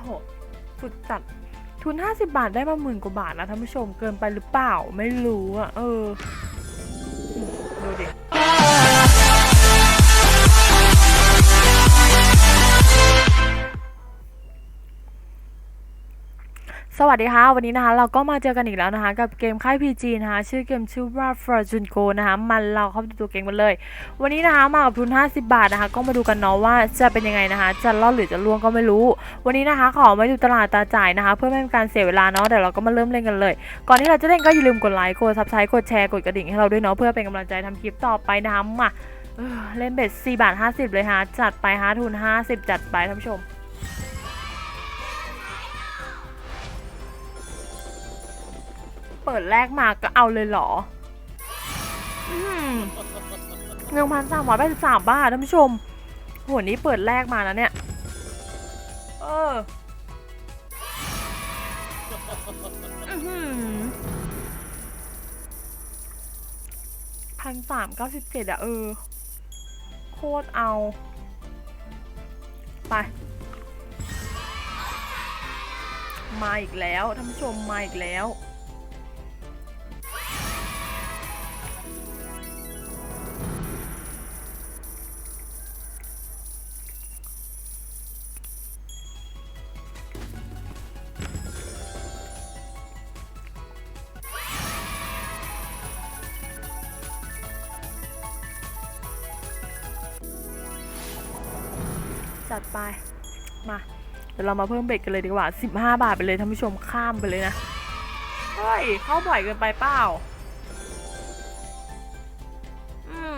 โหสุดจัดทุน 50 บาทได้มาหมื่นกว่าบาทนะท่านผู้ชมเกินไปหรือเปล่าไม่รู้อะเออ วัสดีค่ะ วันนี้นะคะ เราก็มาเจอกันอีกแล้วนะคะ กับเกมค่าย PG นะคะ ชื่อเกมชื่อว่า Fortune Go นะคะ มันเราเข้าไปดูตัวเกมกันเลย วันนี้นะคะ มากับทุน 50 บาทนะคะ ก็มาดูกันเนาะว่าจะเป็นยังไงนะคะ จะรอดหรือจะล่วงก็ไม่รู้ วันนี้นะคะ ขอมาดูตลาดตาจ่ายนะคะ เพื่อไม่เป็นการเสียเวลาเนาะเดี๋ยวเราก็มาเริ่มเล่นกันเลย ก่อนที่เราจะเล่นก็อย่าลืมกดไลค์กด subscribe กดแชร์กดกระดิ่งให้เราด้วยเนาะเพื่อเป็นกำลังใจทำคลิปต่อไปนะคะมาเออเล่นเบ็ด4บาท50 เลยฮะจัดไปฮะทุน 50 จัดไปท่านผู้ชม เปิดแรกมาก็เอาเลยเหรอหนึ่งพันสามร้อยแปดสิบสามบาทท่านผู้ชมโหนี้เปิดแรกมานะเนี่ย เออพันสามเก้าสิบเจ็ดอะเออ โคตรเอา ไป มาอีกแล้วท่านผู้ชมมาอีกแล้ว จัดไป มา เดี๋ยวเรามาเพิ่มเบ็ดกันเลยดีกว่า 15 บาทไปเลยท่านผู้ชมข้ามไปเลยนะ เฮ้ย เข้าบ่อยเกินไปเปล่า อืม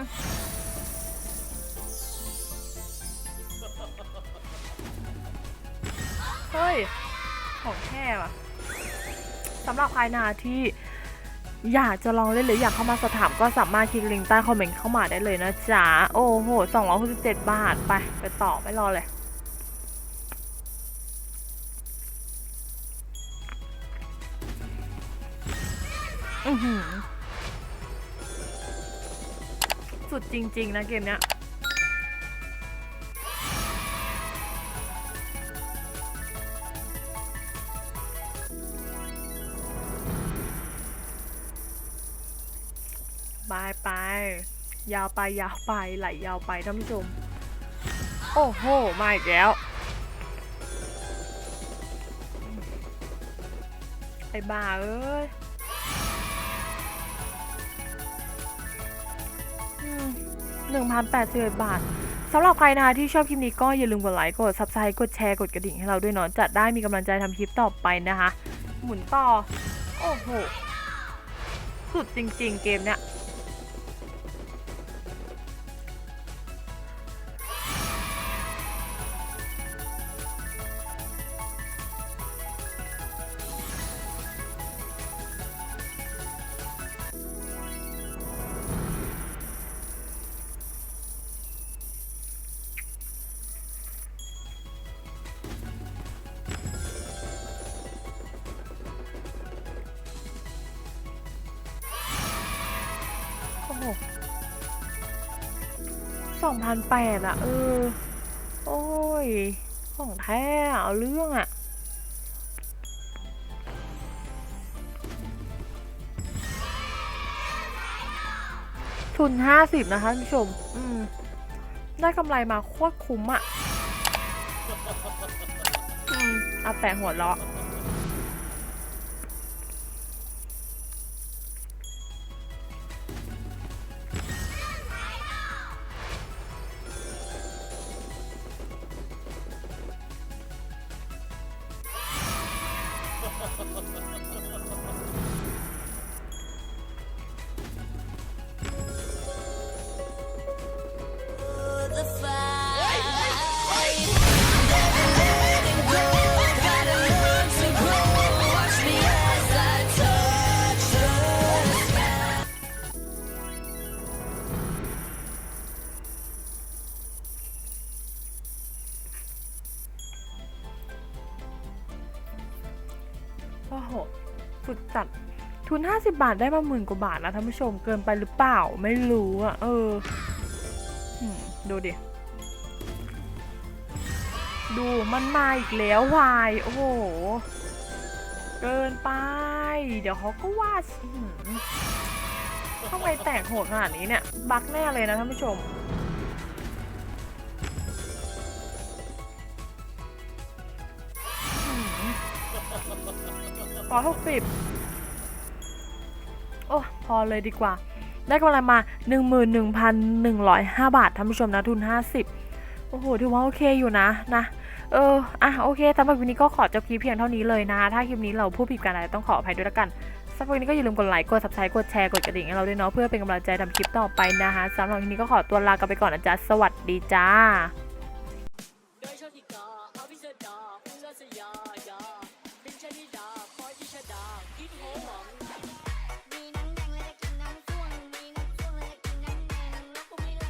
เฮ้ย ของแท้ว่ะสำหรับใครนะที่ อยากจะลองเล่นหรืออยากเข้ามาสอบถามก็สามารถคลิกลิงก์ใต้คอมเมนต์เข้ามาได้เลยนะจ๊ะ โอ้โห267 บาท ไป ไปต่อไม่รอเลย อือหือสุดจริง ๆ นะเกมเนี้ย บายไป ยาวไปยาวไปไหลยาวไปท่านผู้ชม โอ้โห มาอีกแล้ว ไอ้บ้าเอ้ยหนึ่งพันแปดสิบบาทสำหรับใครนะคะที่ชอบคลิปนี้ก็อย่าลืมกดไลค์กด subscribe กดแชร์กดกระดิ่งให้เราด้วยเนาะจะได้มีกำลังใจทำคลิปต่อไปนะคะ หมุนต่อ โอ้โห สุดจริง ๆ เกมเนี้ย สองพันแปดอะ เออ โอ้ย ของแท้อะเอาเรื่องอะทุนห้าสิบนะคะท่านผู้ชม อืม ได้กำไรมาโคตรคุ้มอะ อืมเอาแต่หัวเราะ Ha ha ha ha ha ha! โหสุดจัดทุน 50 บาทได้มาหมื่นกว่าบาทนะท่านผู้ชมเกินไปหรือเปล่าไม่รู้อะ เออดูดิ ดูมันมาอีกแล้ววาย โอ้โห เกินไป เดี๋ยวเขาก็ว่าทำไมแตกโหดขนาดนี้เนี่ย บักแน่เลยนะท่านผู้ชม ร้อยหกสิบโอ้พอเลยดีกว่า ได้กำไรมา 11,105 บาทท่านผู้ชมนะทุน 50 โอ้โหถือว่าโอเคอยู่นะนะเออ อะ โอเคสำหรับวันนี้ก็ขอจบคลิปเพียงเท่านี้เลยนะ ถ้าคลิปนี้เราพูดผิดกันอะไรต้องขออภัยด้วยละกันสำหรับวันนี้ก็อย่าลืมกดไลค์ กด subscribe กดแชร์ กดกระดิ่งให้เราด้วยเนาะ เพื่อเป็นกำลังใจทำคลิปต่อไปนะคะสำหรับวันนี้ก็ขอตัวลากันไปก่อนนะจ๊ะ สวัสดีจ้า